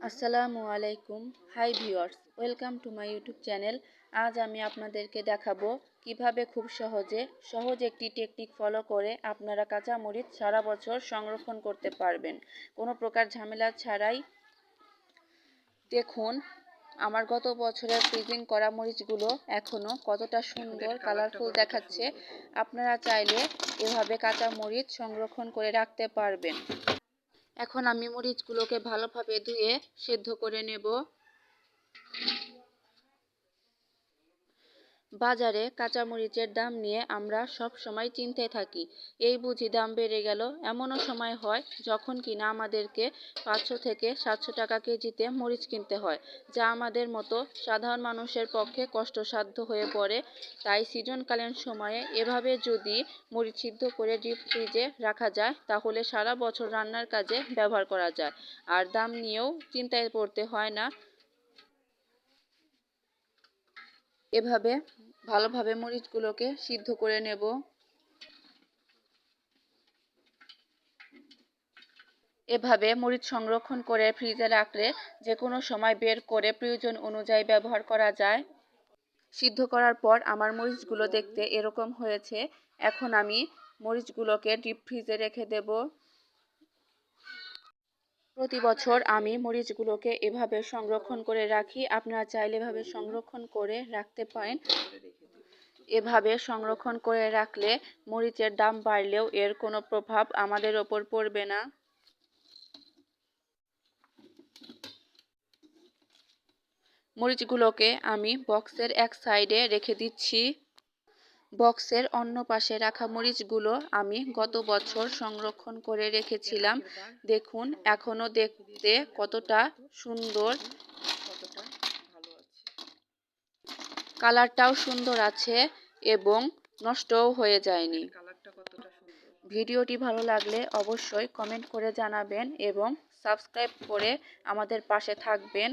আসসালামু আলাইকুম। Hi viewers welcome to my YouTube channel. আজ আমি আপনাদেরকে দেখাবো কীভাবে খুব সহজে সহজ একটি টেকনিক ফলো করে আপনারা কাঁচা মরিচ সারা বছর সংরক্ষণ করতে পারবেন। কোনো প্রকার ঝামেলা ছাড়াই দেখুন আমার গত বছরের ফ্রিজিং করা মরিচগুলো এখনও কতটা সুন্দর কালারফুল দেখাচ্ছে। আপনারা চাইলে এভাবে কাঁচা মরিচ সংরক্ষণ করে রাখতে পারবেন। এখন আমি মরিচগুলোকে ভালোভাবে ধুয়ে সেদ্ধ করে নেব। বাজারে কাঁচা মরিচের দাম নিয়ে আমরা সব সময় চিনতে থাকি। এই বুঝি দাম বেড়ে গেল, এমনও সময় হয় যখন কিনা আমাদেরকে পাঁচশো থেকে সাতশো টাকা কেজিতে মরিচ কিনতে হয়, যা আমাদের মতো সাধারণ মানুষের পক্ষে কষ্টসাধ্য হয়ে পড়ে। তাই সিজনকালীন সময়ে এভাবে যদি মরিচ সিদ্ধ করে ডিপ ফ্রিজে রাখা যায়, তাহলে সারা বছর রান্নার কাজে ব্যবহার করা যায়। আর দাম নিয়েও চিন্তায় পড়তে হয় না। এভাবে ভালোভাবে মরিচগুলোকে সিদ্ধ করে নেব। এভাবে মরিচ সংরক্ষণ করে ফ্রিজে রাখলে যে কোনো সময় বের করে প্রয়োজন অনুযায়ী ব্যবহার করা যায়। সিদ্ধ করার পর আমার মরিচগুলো দেখতে এরকম হয়েছে। এখন আমি মরিচগুলোকে ডিপ ফ্রিজে রেখে দেব। প্রতি বছর আমি মরিচগুলোকে এভাবে সংরক্ষণ করে রাখি। আপনারা চাইলে এভাবে সংরক্ষণ করে রাখতে পারেন। এভাবে সংরক্ষণ করে রাখলে মরিচের দাম বাড়লেও এর কোনো প্রভাব আমাদের ওপর পড়বে না। মরিচগুলোকে আমি বক্সের এক সাইডে রেখে দিচ্ছি। বক্সের অন্য পাশে রাখা মরিচগুলো আমি গত বছর সংরক্ষণ করে রেখেছিলাম। দেখুন এখনও দেখতে কতটা সুন্দর। কালারটাও সুন্দর আছে এবং নষ্টও হয়ে যায়নি। ভিডিওটি ভালো লাগলে অবশ্যই কমেন্ট করে জানাবেন এবং সাবস্ক্রাইব করে আমাদের পাশে থাকবেন।